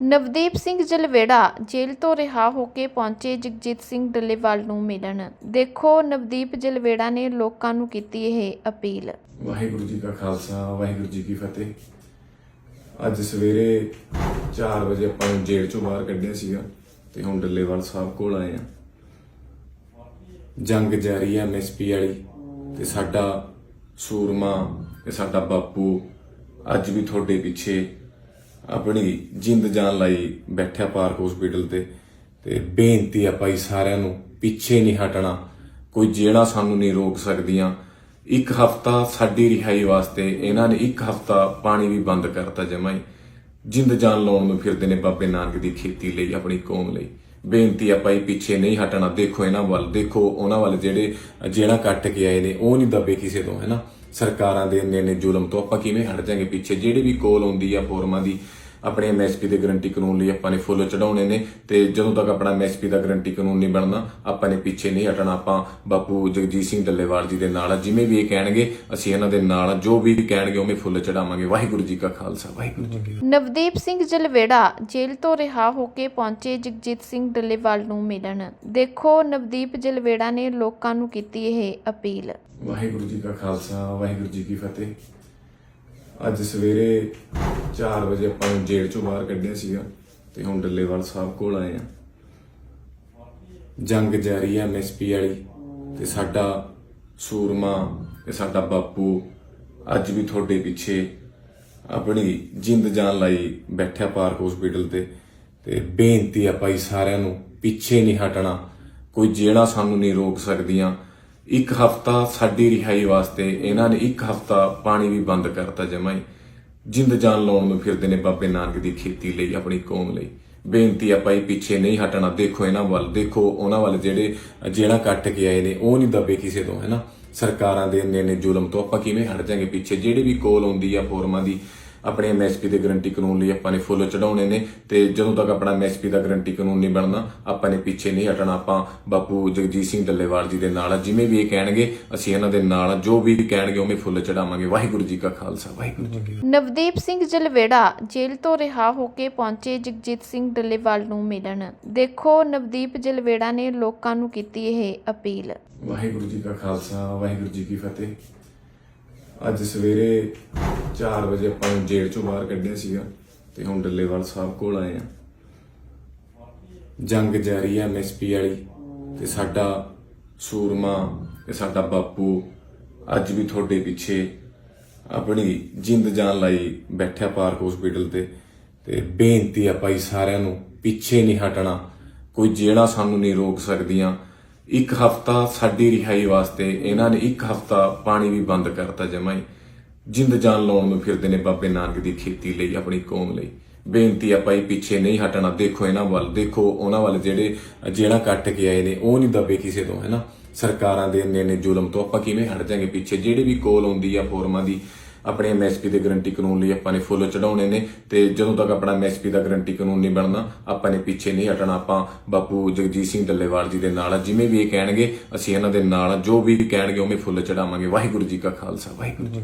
ਨਵਦੀਪ ਸਿੰਘ ਜਲਵੇੜਾ ਜੇਲ੍ਹ ਤੋਂ ਰਿਹਾ ਹੋ ਕੇ ਪਹੁੰਚੇ ਜਗਜੀਤ ਸਿੰਘ ਡੱਲੇਵਾਲ ਨੂੰ ਮਿਲਣ। ਦੇਖੋ, ਨਵਦੀਪ ਜਲਵੇੜਾ ਨੇ ਲੋਕਾਂ ਨੂੰ ਕੀਤੀ ਇਹ ਅਪੀਲ। ਵਾਹਿਗੁਰੂ ਜੀ ਕਾ ਖਾਲਸਾ, ਵਾਹਿਗੁਰੂ ਜੀ ਕੀ ਫਤਿਹ। ਅੱਜ ਸਵੇਰੇ 4 ਵਜੇ ਆਪਾਂ ਨੂੰ ਜੇਲ੍ਹ ਚੋਂ ਬਾਹਰ ਕੱਢਿਆ ਸੀਗਾ ਤੇ ਹੁਣ ਡੱਲੇਵਾਲ ਸਾਹਿਬ ਕੋਲ ਆਏ ਆ। ਜੰਗ ਜਾਰੀ ਹੈ ਐਮਐਸਪੀ ਵਾਲੀ ਤੇ ਸਾਡਾ ਸੂਰਮਾ ਤੇ ਸਾਡਾ ਬਾਪੂ ਅੱਜ ਵੀ ਤੁਹਾਡੇ ਪਿੱਛੇ ਆਪਣੀ ਜਿੰਦ ਜਾਨ ਲਈ ਬੈਠਿਆ ਪਾਰਕ ਹਸਪੀਟਲ ਤੇ। ਤੇ ਬੇਨਤੀ ਆ ਭਾਈ ਸਾਰਿਆਂ ਨੂੰ, ਪਿੱਛੇ ਨਹੀਂ ਹਟਣਾ। ਕੋਈ ਜਿਹੜਾ ਸਾਨੂੰ ਨਹੀਂ ਰੋਕ ਸਕਦੀਆਂ। ਇੱਕ ਹਫਤਾ ਸਾਡੀ ਰਿਹਾਈ ਵਾਸਤੇ ਇਹਨਾਂ ਨੇ ਇੱਕ ਹਫਤਾ ਪਾਣੀ ਵੀ ਬੰਦ ਕਰਤਾ ਜਮਾਂ ਹੀ। ਜਿੰਦ ਜਾਨ ਲਾਉਣ ਨੂੰ ਫਿਰਦੇ ਨੇ ਬਾਬੇ ਨਾਨਕ ਦੀ ਖੇਤੀ ਲਈ, ਆਪਣੀ ਕੌਮ ਲਈ। ਬੇਨਤੀ ਆ ਭਾਈ, ਪਿੱਛੇ ਨਹੀਂ ਹਟਣਾ। ਦੇਖੋ ਇਹਨਾਂ ਵੱਲ, ਦੇਖੋ ਉਹਨਾਂ ਵੱਲ ਜਿਹੜੇ ਜਿਹੜਾ ਕੱਟ ਕੇ ਆਏ ਨੇ, ਉਹ ਨਹੀਂ ਦੱਬੇ ਕਿਸੇ ਤੋਂ ਹੈਨਾ ਸਰਕਾਰਾਂ ਦੇ ਇੰਨੇ ਇੰਨੇ ਜ਼ੁਲਮ ਤੋਂ ਆਪਾਂ ਕਿਵੇਂ ਹਟ ਜਾਾਂਗੇ ਪਿੱਛੇ? ਜਿਹੜੀ ਵੀ ਕੋਲ ਆਉਂਦੀ ਆ ਫੋਰਮਾਂ ਦੀ ਆਪਣੇ ਐਮਐਸਪੀ ਦੇ ਗਰੰਟੀ ਕਾਨੂੰਨ ਲਈ ਆਪਾਂ ਨੇ ਫੁੱਲ ਚੜਾਉਣੇ ਨੇ ਤੇ ਜਦੋਂ ਤੱਕ ਆਪਣਾ ਐਮਐਸਪੀ ਦਾ ਗਰੰਟੀ ਕਾਨੂੰਨ ਨਹੀਂ ਬਣਦਾ ਆਪਾਂ ਨੇ ਪਿੱਛੇ ਨਹੀਂ ਹਟਣਾ। ਆਪਾਂ ਬਾਪੂ ਜਗਜੀਤ ਸਿੰਘ ਡੱਲੇਵਾਲ ਜੀ ਦੇ ਨਾਲ ਜਿਵੇਂ ਵੀ ਇਹ ਕਹਿਣਗੇ ਅਸੀਂ ਇਹਨਾਂ ਦੇ ਨਾਲ ਜੋ ਵੀ ਕਹਿਣਗੇ ਉਵੇਂ ਫੁੱਲ ਚੜਾਵਾਂਗੇ ਵਾਹਿਗੁਰੂ ਜੀ ਕਾ ਖਾਲਸਾ ਵਾਹਿਗੁਰੂ ਜੀ ਕੀ ਫਤਿਹ। ਨਵਦੀਪ ਸਿੰਘ ਜਲਵੇੜਾ ਜੇਲ੍ਹ ਤੋਂ ਰਿਹਾ ਹੋ ਕੇ ਪਹੁੰਚੇ ਜਗਜੀਤ ਸਿੰਘ ਡੱਲੇਵਾਲ ਨੂੰ ਮਿਲਣ। ਦੇਖੋ ਨਵਦੀਪ ਜਲਵੇੜਾ ਨੇ ਲੋਕਾਂ ਨੂੰ ਕੀਤੀ ਇਹ ਅਪੀਲ। ਵਾਹਿਗੁਰੂ ਜੀ ਕਾ ਖਾਲਸਾ ਵਾਹਿਗੁਰੂ ਜੀ ਕੀ ਫਤਿਹ। ਅੱਜ ਸਵੇਰੇ 4 ਵਜੇ ਆਪਾਂ ਨੂੰ ਜੇਲ੍ਹ ਚੋਂ ਬਾਹਰ ਕੱਢਿਆ ਸੀਗਾ ਤੇ ਹੁਣ ਡੱਲੇਵਾਲ ਸਾਹਿਬ ਕੋਲ ਆਏ ਆ। ਜੰਗ ਜਾਰੀ ਹੈ ਐਮਐਸਪੀ ਵਾਲੀ ਤੇ ਸਾਡਾ ਸੂਰਮਾ ਤੇ ਸਾਡਾ ਬਾਪੂ ਅੱਜ ਵੀ ਤੁਹਾਡੇ ਪਿੱਛੇ ਆਪਣੀ ਜਿੰਦ ਜਾਨ ਲਈ ਬੈਠਿਆ ਪਾਰਕ ਹਸਪੀਟਲ ਤੇ ਤੇ ਬੇਨਤੀ ਆ ਭਾਈ ਸਾਰਿਆਂ ਨੂੰ ਪਿੱਛੇ ਨਹੀਂ ਹਟਣਾ। ਕੋਈ ਜਿਹੜਾ ਸਾਨੂੰ ਨਹੀਂ ਰੋਕ ਸਕਦੀਆਂ। ਇੱਕ ਹਫਤਾ ਸਾਡੀ ਰਿਹਾਈ ਵਾਸਤੇ ਇਹਨਾਂ ਨੇ ਇੱਕ ਹਫਤਾ ਪਾਣੀ ਵੀ ਬੰਦ ਕਰਤਾ ਜਮਾਂ ਹੀ। ਜਿੰਦ ਜਾਨ ਲਾਉਣ ਨੂੰ ਫਿਰਦੇ ਨੇ ਬਾਬੇ ਨਾਨਕ ਦੀ ਖੇਤੀ ਲਈ, ਆਪਣੀ ਕੌਮ ਲਈ। ਬੇਨਤੀ ਆ ਭਾਈ, ਪਿੱਛੇ ਨਹੀਂ ਹਟਣਾ। ਦੇਖੋ ਇਹਨਾਂ ਵੱਲ, ਦੇਖੋ ਉਹਨਾਂ ਵੱਲ ਜਿਹੜੇ ਜਿਹੜਾ ਕੱਟ ਕੇ ਆਏ ਨੇ, ਉਹ ਨਹੀਂ ਦੱਬੇ ਕਿਸੇ ਤੋਂ ਹੈਨਾ ਸਰਕਾਰਾਂ ਦੇ ਇੰਨੇ ਨੇ ਜ਼ੁਲਮ ਤੋਂ ਆਪਾਂ ਕਿਵੇਂ ਹਟ ਜਾਾਂਗੇ ਪਿੱਛੇ? ਜਿਹੜੀ ਵੀ ਕੋਲ ਆਉਂਦੀ ਆ ਫੋਰਮਾਂ ਦੀ ਆਪਣੇ ਐਮਐਸਪੀ ਦੇ ਗਰੰਟੀ ਕਾਨੂੰਨ ਲਈ ਆਪਾਂ ਨੇ ਫੁੱਲ ਚੜਾਉਣੇ ਨੇ ਤੇ ਜਦੋਂ ਤੱਕ ਆਪਣਾ ਐਮਐਸਪੀ ਦਾ ਗਰੰਟੀ ਕਾਨੂੰਨ ਨਹੀਂ ਬਣਦਾ ਆਪਾਂ ਨੇ ਪਿੱਛੇ ਨਹੀਂ ਹਟਣਾ। ਆਪਾਂ ਬਾਪੂ ਜਗਜੀਤ ਸਿੰਘ ਡੱਲੇਵਾਲ ਜੀ ਦੇ ਨਾਲ ਜਿਵੇਂ ਵੀ ਇਹ ਕਹਿਣਗੇ ਅਸੀਂ ਇਹਨਾਂ ਦੇ ਨਾਲ ਜੋ ਵੀ ਕਹਿਣਗੇ ਉਵੇਂ ਫੁੱਲ ਚੜਾਵਾਂਗੇ ਵਾਹਿਗੁਰੂ ਜੀ ਕਾ ਖਾਲਸਾ ਵਾਹਿਗੁਰੂ ਜੀ ਕੀ ਫਤਿਹ। ਨਵਦੀਪ ਸਿੰਘ ਜਲਵੇੜਾ ਜੇਲ੍ਹ ਤੋਂ ਰਿਹਾ ਹੋ ਕੇ ਪਹੁੰਚੇ ਜਗਜੀਤ ਸਿੰਘ ਡੱਲੇਵਾਲ ਨੂੰ ਮਿਲਣ। ਦੇਖੋ ਨਵਦੀਪ ਜਲਵੇੜਾ ਨੇ ਲੋਕਾਂ ਨੂੰ ਕੀਤੀ ਇਹ ਅਪੀਲ। ਵਾਹਿਗੁਰੂ ਜੀ ਕਾ ਖਾਲਸਾ ਵਾਹਿਗੁਰੂ ਜੀ ਕੀ ਫਤਿਹ। ਅੱਜ ਸਵੇਰੇ 4 ਵਜੇ ਆਪਾਂ ਨੂੰ ਜੇਲ੍ਹ ਚੋਂ ਬਾਹਰ ਕੱਢਿਆ ਸੀਗਾ ਤੇ ਹੁਣ ਡੱਲੇਵਾਲ ਸਾਹਿਬ ਕੋਲ ਆਏ ਆ। ਜੰਗ ਜਾਰੀ ਹੈ ਐਮਐਸਪੀ ਵਾਲੀ ਤੇ ਸਾਡਾ ਸੂਰਮਾ ਤੇ ਸਾਡਾ ਬਾਪੂ ਅੱਜ ਵੀ ਤੁਹਾਡੇ ਪਿੱਛੇ ਆਪਣੀ ਜਿੰਦ ਜਾਨ ਲਈ ਬੈਠਿਆ ਪਾਰਕ ਹਸਪੀਟਲ ਤੇ ਤੇ ਬੇਨਤੀ ਆ ਭਾਈ ਸਾਰਿਆਂ ਨੂੰ ਪਿੱਛੇ ਨਹੀਂ ਹਟਣਾ। ਕੋਈ ਜਿਹੜਾ ਸਾਨੂੰ ਨਹੀਂ ਰੋਕ ਸਕਦੀਆਂ ਇੱਕ ਹਫਤਾ ਸਾਡੀ ਰਿਹਾਈ ਵਾਸਤੇ ਇਹਨਾਂ ਨੇ ਇੱਕ ਹਫਤਾ ਪਾਣੀ ਵੀ ਬੰਦ ਕਰਤਾ ਜਮਾਂ ਹੀ। ਜਿੰਦ ਜਾਨ ਲਾਉਣ ਨੂੰ ਫਿਰਦੇ ਨੇ ਬਾਬੇ ਨਾਨਕ ਦੀ ਖੇਤੀ ਲਈ, ਆਪਣੀ ਕੌਮ ਲਈ। ਬੇਨਤੀ ਆ ਭਾਈ, ਪਿੱਛੇ ਨਹੀਂ ਹਟਣਾ। ਦੇਖੋ ਇਹਨਾਂ ਵੱਲ, ਦੇਖੋ ਉਹਨਾਂ ਵੱਲ ਜਿਹੜੇ ਜਿਹੜਾ ਕੱਟ ਕੇ ਆਏ ਨੇ, ਉਹ ਨਹੀਂ ਦੱਬੇ ਕਿਸੇ ਤੋਂ ਹੈਨਾ ਸਰਕਾਰਾਂ ਦੇ ਇੰਨੇ ਨੇ ਜ਼ੁਲਮ ਤੋਂ ਆਪਾਂ ਕਿਵੇਂ ਹਟ ਜਾਾਂਗੇ ਪਿੱਛੇ? ਜਿਹੜੀ ਵੀ ਕੋਲ ਆਉਂਦੀ ਆ ਫੋਰਮਾਂ ਦੀ ਆਪਣੇ ਐਮਐਸਪੀ ਦੇ ਗਰੰਟੀ ਕਾਨੂੰਨ ਲਈ ਆਪਾਂ ਨੇ ਫੁੱਲ ਚੜਾਉਣੇ ਨੇ ਤੇ ਜਦੋਂ ਤੱਕ ਆਪਣਾ ਐਮਐਸਪੀ ਦਾ ਗਰੰਟੀ ਕਾਨੂੰਨ ਨਹੀਂ ਬਣਨਾ ਆਪਾਂ ਨੇ ਪਿੱਛੇ ਨਹੀਂ ਹਟਣਾ। ਆਪਾਂ ਬਾਪੂ ਜਗਜੀਤ ਸਿੰਘ ਡੱਲੇਵਾਲ ਜੀ ਦੇ ਨਾਲ ਜਿਵੇਂ ਵੀ ਇਹ ਕਹਿਣਗੇ, ਅਸੀਂ ਇਹਨਾਂ ਦੇ ਨਾਲ ਜੋ ਵੀ ਕਹਿਣਗੇ, ਉਵੇਂ ਫੁੱਲ ਚੜਾਵਾਂਗੇ ਵਾਹਿਗੁਰੂ ਜੀ ਕਾ ਖਾਲਸਾ, ਵਾਹਿਗੁਰੂ ਜੀ